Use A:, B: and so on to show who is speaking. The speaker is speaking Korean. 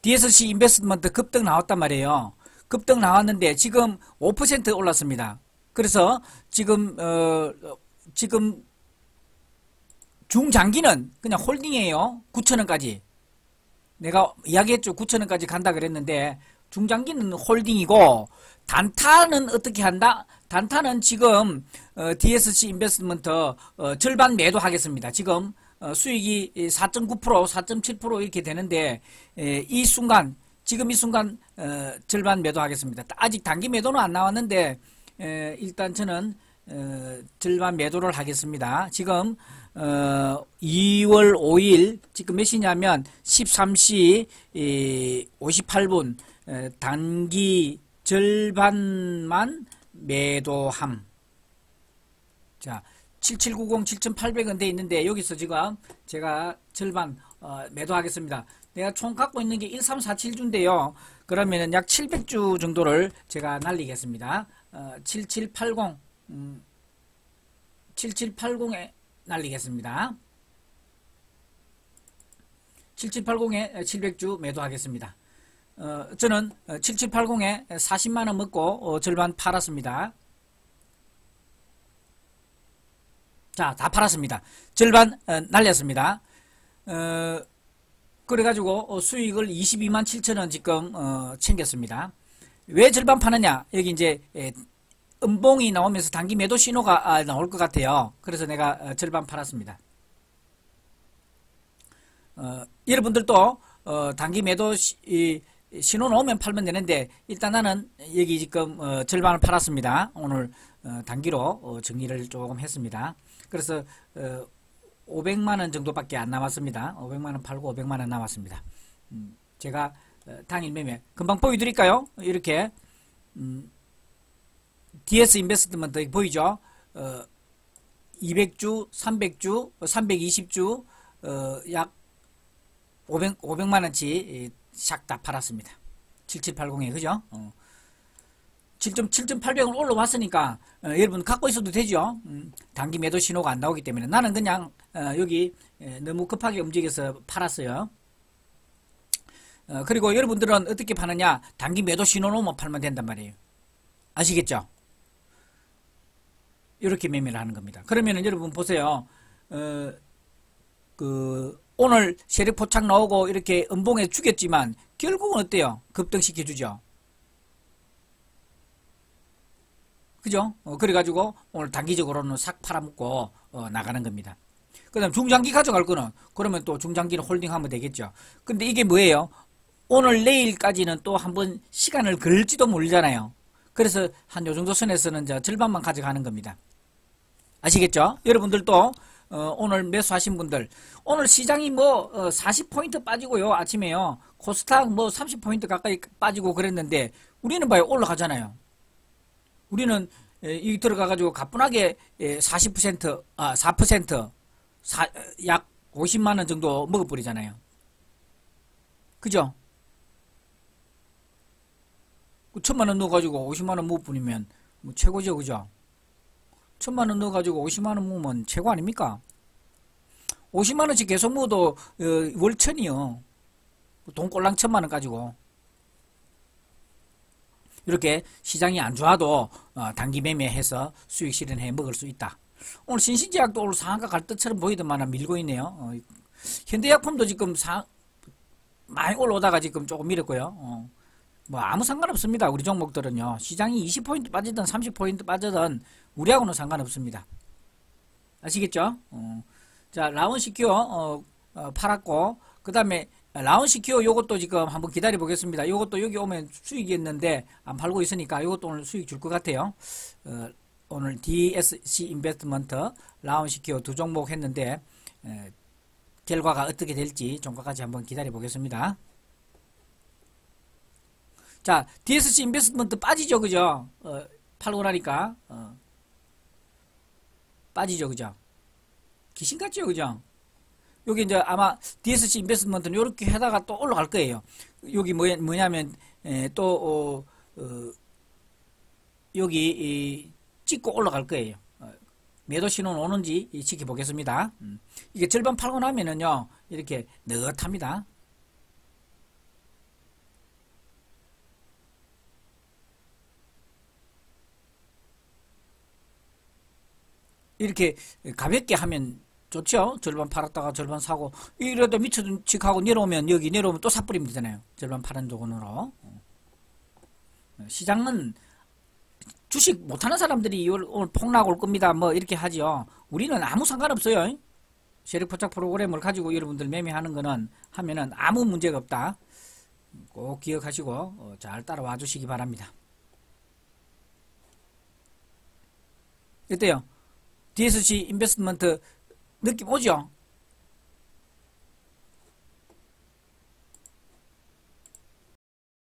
A: DSC 인베스트먼트 급등 나왔단 말이에요. 급등 나왔는데 지금 5% 올랐습니다. 그래서 지금 어 지금 중장기는 그냥 홀딩이에요. 9천원까지. 내가 이야기했죠. 9천원까지 간다 그랬는데 중장기는 홀딩이고 단타는 어떻게 한다? 단타는 지금 어, DSC 인베스트먼트 어, 절반 매도하겠습니다. 지금 어, 수익이 4.9% 4.7% 이렇게 되는데 에, 이 순간 지금 이 순간 어, 절반 매도하겠습니다. 아직 단기 매도는 안 나왔는데 에, 일단 저는 어, 절반 매도를 하겠습니다. 지금 어, 2월 5일 지금 몇 시냐면 13시 58분 에, 단기 절반만 매도함. 자, 7790, 7800은 돼 있는데 여기서 지금 제가 절반 어, 매도하겠습니다. 내가 총 갖고 있는 게 1347주인데요. 그러면은 약 700주 정도를 제가 날리겠습니다. 어, 7780, 음, 7780에 날리겠습니다. 7780에 700주 매도하겠습니다. 어, 저는 7780에 40만원 먹고 어, 절반 팔았습니다. 자, 다 팔았습니다. 절반 어, 날렸습니다. 어, 그래가지고 어, 수익을 22만 7천원 지금 어, 챙겼습니다. 왜 절반 파느냐? 여기 이제 에, 음봉이 나오면서 단기 매도 신호가 아, 나올 것 같아요. 그래서 내가 어, 절반 팔았습니다. 어, 여러분들도 어, 단기 매도 시, 이, 신호 나오면 팔면 되는데 일단 나는 여기 지금 어, 절반을 팔았습니다. 오늘 어, 단기로 어, 정리를 조금 했습니다. 그래서 500만 원 정도밖에 안 남았습니다. 500만 원 팔고 500만 원 남았습니다. 음, 제가 당일 매매 금방 보여드릴까요? 이렇게 음, DS 인베스트먼트 보이죠? 200주, 300주, 320주 약 500, 500만 원치 샥 다 팔았습니다. 7780에 그죠? 어. 7.7.800은 올라왔으니까 어, 여러분 갖고 있어도 되죠. 음, 단기 매도 신호가 안 나오기 때문에 나는 그냥 어, 여기 에, 너무 급하게 움직여서 팔았어요. 어, 그리고 여러분들은 어떻게 파느냐 단기 매도 신호 놓으면 팔면 된단 말이에요. 아시겠죠? 이렇게 매매를 하는 겁니다. 그러면은 여러분 보세요. 어, 그 오늘 세력 포착 나오고 이렇게 음봉에 죽였지만 결국은 어때요? 급등시켜주죠. 그죠? 어, 그래가지고 오늘 단기적으로는 싹 팔아먹고 어, 나가는 겁니다. 그 다음 중장기 가져갈 거는 그러면 또 중장기를 홀딩하면 되겠죠. 근데 이게 뭐예요? 오늘 내일까지는 또 한 번 시간을 걸지도 모르잖아요. 그래서 한 요 정도 선에서는 절반만 가져가는 겁니다. 아시겠죠? 여러분들도 어, 오늘 매수하신 분들 오늘 시장이 뭐 어, 40포인트 빠지고요 아침에요 코스닥 뭐 30포인트 가까이 빠지고 그랬는데 우리는 봐요 올라가잖아요 우리는 이 들어가 가지고 가뿐하게 40% 아, 4%, 사, 약 50만 원 정도 먹어 버리잖아요. 그죠? 그 천만 원 넣어 가지고 50만 원 먹어 버리면 뭐 최고죠, 그죠? 천만 원 넣어 가지고 50만 원 먹으면 최고 아닙니까? 50만 원씩 계속 먹어도 어, 월천이요. 돈 꼴랑 천만 원 가지고. 이렇게 시장이 안 좋아도 어, 단기 매매해서 수익 실현해 먹을 수 있다. 오늘 신신제약도 오늘 상한가 갈 것처럼 보이더만 밀고 있네요. 어, 현대약품도 지금 상 많이 올라오다가 지금 조금 밀었고요. 어, 뭐 아무 상관없습니다. 우리 종목들은요. 시장이 20포인트 빠지든 30포인트 빠지든 우리하고는 상관없습니다. 아시겠죠? 어, 자 라운시큐어 어, 어, 팔았고 그 다음에 라운시큐어 요것도 지금 한번 기다려 보겠습니다. 요것도 여기 오면 수익이었는데 안 팔고 있으니까 요것도 오늘 수익 줄 것 같아요. 어, 오늘 DSC 인베스트먼트 라운시큐어 두 종목 했는데 에, 결과가 어떻게 될지 종가까지 한번 기다려 보겠습니다. 자, DSC 인베스트먼트 빠지죠, 그죠? 어, 팔고 나니까 어, 빠지죠, 그죠? 귀신 같죠, 그죠? 여기 이제 아마 DSC 인베스먼트는 이렇게 해다가 또 올라갈 거예요. 여기 뭐, 뭐냐면 에, 또 어, 어, 여기 이, 찍고 올라갈 거예요. 어, 매도 신호는 오는지 지켜보겠습니다. 음. 이게 절반 팔고 나면은요 이렇게 느긋합니다. 이렇게 가볍게 하면 좋죠. 절반 팔았다가 절반 사고 이러다 미쳐든 칙하고 내려오면 여기 내려오면 또 사뿌리면 되잖아요. 절반 파는 돈으로. 시장은 주식 못하는 사람들이 올- 오늘 폭락 올 겁니다. 뭐 이렇게 하죠. 우리는 아무 상관없어요. 세력 포착 프로그램을 가지고 여러분들 매매하는 거는 하면은 아무 문제가 없다. 꼭 기억하시고 어, 잘 따라와 주시기 바랍니다. 어때요? DSC 인베스트먼트 느낌 오죠?